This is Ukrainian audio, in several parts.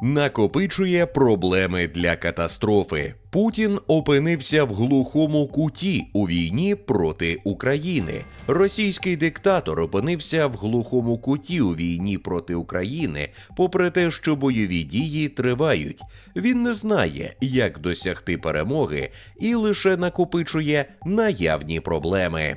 накопичує проблеми для катастрофи. Путін опинився в глухому куті у війні проти України. Російський диктатор опинився в глухому куті у війні проти України, попри те, що бойові дії тривають. Він не знає, як досягти перемоги, і лише накопичує наявні проблеми.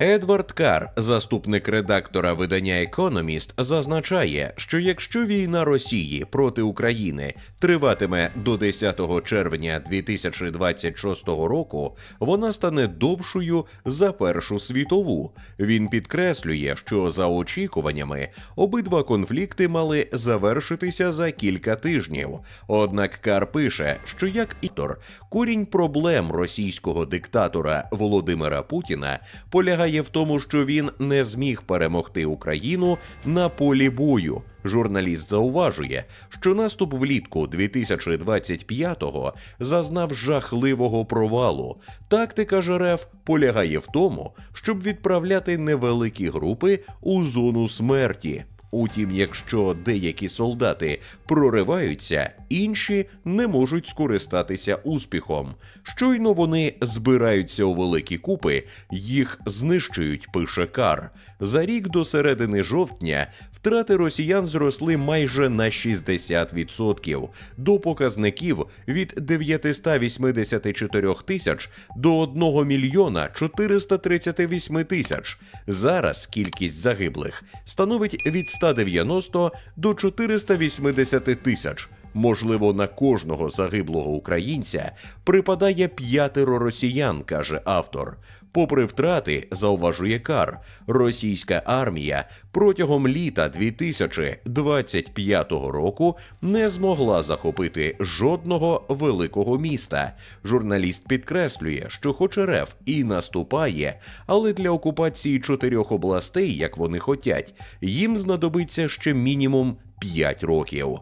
Едвард Кар, заступник редактора видання Економіст, зазначає, що якщо війна Росії проти України триватиме до 10 червня 2026 року, вона стане довшою за Першу світову. Він підкреслює, що за очікуваннями обидва конфлікти мали завершитися за кілька тижнів. Однак Кар пише, що як ітор корінь проблем російського диктатора Володимира Путіна полягає в тому, що він не зміг перемогти Україну на полі бою. Журналіст зауважує, що наступ влітку 2025-го зазнав жахливого провалу. Тактика ЖРФ полягає в тому, щоб відправляти невеликі групи у зону смерті. Утім, якщо деякі солдати прориваються, інші не можуть скористатися успіхом. Щойно вони збираються у великі купи, їх знищують, пише Кар. За рік до середини жовтня втрати росіян зросли майже на 60%, до показників від 984 тисяч до 1 мільйона 438 тисяч. Зараз кількість загиблих становить від 190 до 480 тисяч. Можливо, на кожного загиблого українця припадає п'ятеро росіян, каже автор. Попри втрати, зауважує Кар, російська армія протягом літа 2025 року не змогла захопити жодного великого міста. Журналіст підкреслює, що хоч РФ і наступає, але для окупації чотирьох областей, як вони хотять, їм знадобиться ще мінімум 5 років.